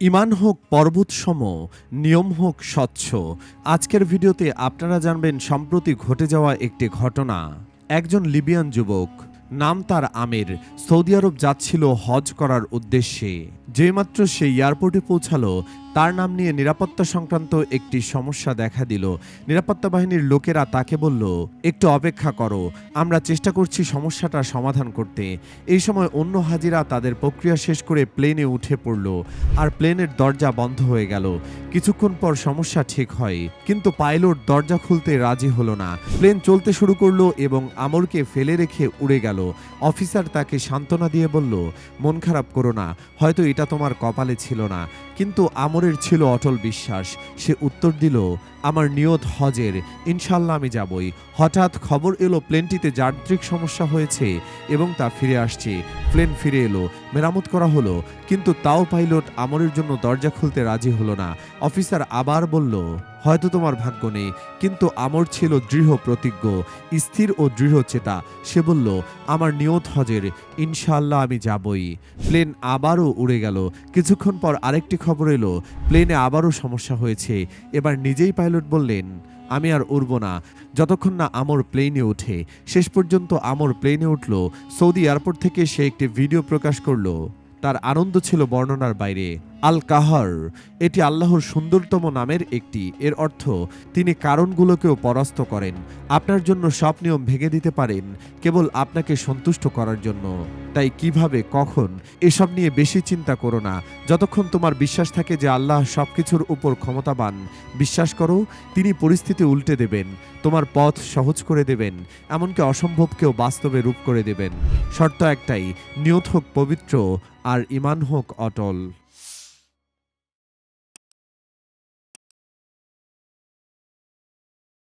ইমান হোক পর্বতসম নিয়ম হোক, স্বচ্ছ। আজকের ভিডিওতে আপনারা জানবেন, সম্প্রতি ঘটে যাওয়া একটি ঘটনা। একজন লিবিয়ান যুবক, নাম তার আমির, সৌদি আরব যাচ্ছিল হজ করার উদ্দেশ্যে। যেইমাত্র সে এয়ারপোর্টে পৌঁছালো, তার নাম নিয়ে নিরাপত্তা সংক্রান্ত একটি সমস্যা দেখা দিল। নিরাপত্তা বাহিনীর লোকেরা তাকে বলল, একটু অপেক্ষা করো, আমরা চেষ্টা করছি সমস্যাটা সমাধান করতে। এই সময় অন্য হাজিরা তাদের প্রক্রিয়া শেষ করে প্লেনে উঠে পড়ল, আর প্লেনের দরজা বন্ধ হয়ে গেল। কিছুক্ষণ পর সমস্যা ঠিক হয়, কিন্তু পাইলট দরজা খুলতে রাজি হলো না। প্লেন চলতে শুরু করল এবং আমরকে ফেলে রেখে উড়ে গেল। অফিসার তাকে সান্ত্বনা দিয়ে বলল, মন খারাপ করো না, হয়তো এটা তোমার কপালে ছিল না, কিন্তু আমরের ছিল অটল বিশ্বাস। সে উত্তর দিল, আমার নিয়ত হজের, ইনশাল্লাহ আমি যাবই। হঠাৎ খবর এলো, প্লেনটিতে যান্ত্রিক সমস্যা হয়েছে এবং তা ফিরে আসছে। প্লেন ফিরে এলো, মেরামত করা হলো, কিন্তু তাও পাইলট আমরের জন্য দরজা খুলতে রাজি হলো না। অফিসার আবার বলল হয়তো তোমার ভাগ্য নেই, কিন্তু আমর ছিল দৃঢ় প্রতিজ্ঞ, স্থির ও দৃঢ় চেতা। সে বলল, আমার নিয়ত হজের ইনশাল্লাহ আমি যাবই। প্লেন আবারও উড়ে গেল। কিছুক্ষণ পর আরেকটি খবর এলো, প্লেনে আবারও সমস্যা হয়েছে। এবার নিজেই পাইলট বললেন, আমি আর উড়ব না। যতক্ষণ না আমর প্লেনে ওঠে, শেষ পর্যন্ত আমর প্লেনে উঠল। সৌদি এয়ারপোর্ট থেকে সে একটি ভিডিও প্রকাশ করল। তার আনন্দ ছিল বর্ণনার বাইরে। আল কাহার এটি আল্লাহর সুন্দরতম নামের একটি। এর অর্থ, তিনি কারণগুলোকেও পরাস্ত করেন। আপনার জন্য সব নিয়ম ভেঙে দিতে পারেন, কেবল আপনাকে সন্তুষ্ট করার জন্য। তাই কীভাবে, কখন, এসব নিয়ে বেশি চিন্তা করো না। যতক্ষণ তোমার বিশ্বাস থাকে যে আল্লাহ সবকিছুর উপর ক্ষমতাবান, বিশ্বাস করো, তিনি পরিস্থিতি উল্টে দেবেন, তোমার পথ সহজ করে দেবেন, এমনকি অসম্ভবকেও বাস্তবে রূপ করে দেবেন। শর্ত একটাই, নিয়ত হোক পবিত্র, আর ইমান হোক অটল।